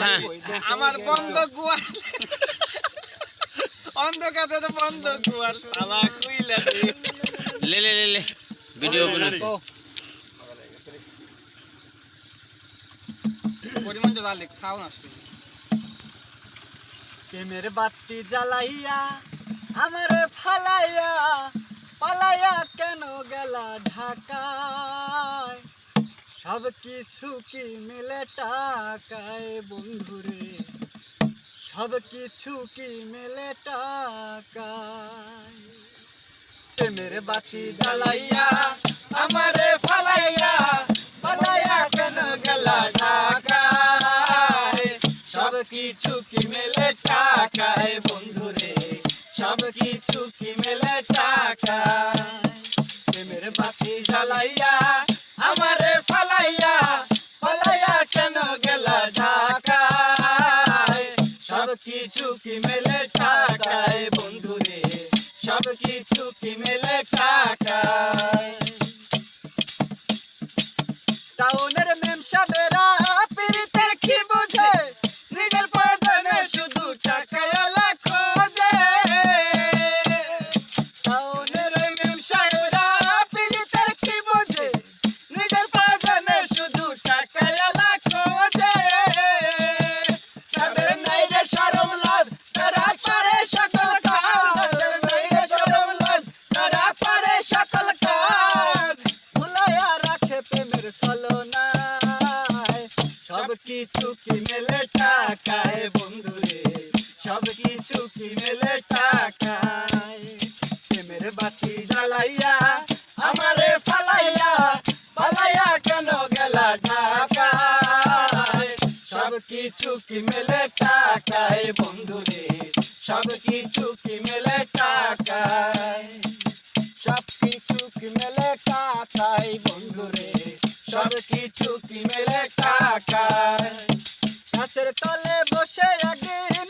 হ্যাঁ। আমার বন্ধ গুয়ার অন্ধকারে তো বন্ধ গুয়ার শালা কইলা লে লে লে লে ভিডিও বানাবি পরিমাণ তো জালে সাউন্ড আসবে প্রেমের বাতি জ্বালাইয়া আমারে ফালাইয়া পালাইয়া কেন গেলা ঢাকায় সব কিছু কি মিলে টাকায় বন্ধুরে সব কিছু কি মিলে টাকায়? প্রেমের বাতি জ্বালাইয়া আমারে ফালাইয়া পালাইয়া কেন গেলা ঢাকায়? সব কিছু কি মেলে টাকায় বন্ধুরে সব কিছু কি মেলে টাকায়? কিছু কি মেলে টাকায় বন্ধুরে? সব কিছু কি মেলে টাকায় কি মেলে টাকায় বন্ধুরে সব কি মেলে টাকায়। প্রেমের বাতি জ্বালাইয়া, আমারে ফালাইয়া পালাইয়া কেন গেলা ঢাকায়? সব কি মেলে টাকায় বন্ধুরে সব কি মেলে টাকায়। সব কি মেলে টাকায় মেলে টাকায় গাছের তলে বসে একদিন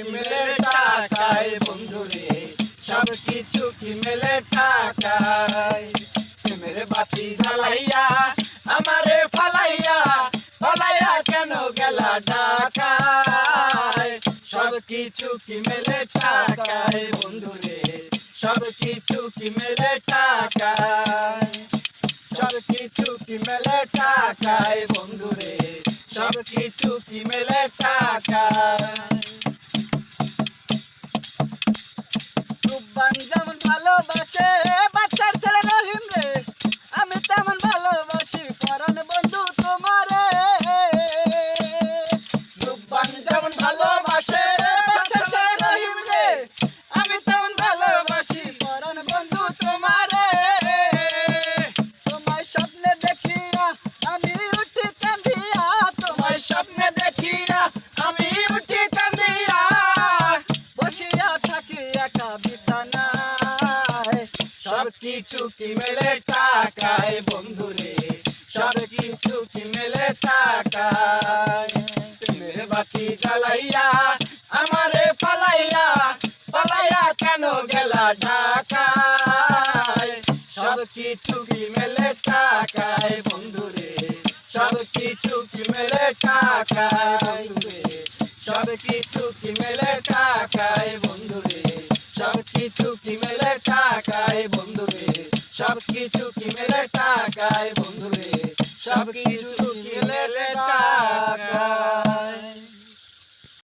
কি মেলে টাকায় বন্ধুরে? সব কিছু কি মেলে টাকায় মেরে বাতি জ্বালাইয়া, আমারে ফালাইয়া ফালাইয়া কেন গেলা ঢাকায়? সব কিছু কি মেলে টাকায় বন্ধুরে? সব কিছু কি মেলে টাকায় সব কিছু কি মেলে টাকায় বন্ধুরে? সব কিছু কি মেলে টাকায় যেমন ভালোবাসে। কিছু কি মেলে টাকায় বন্ধুরে? সব কিছু কি মেলে টাকায় প্রেমের বাতি জ্বালাইয়া, আমারে পালাইয়া পালাইয়া কেন গেলা ঢাকায়? সব কিছু কি মেলে টাকায় বন্ধুরে? সব কিছু কি মেলে টাকায় বন্ধুরে? সব কিছু কি মেলে টাকায় বন্ধুরে? সব কিছু কি সব কিছু কি মেলে টাকায় বন্ধুরে? সব কিছু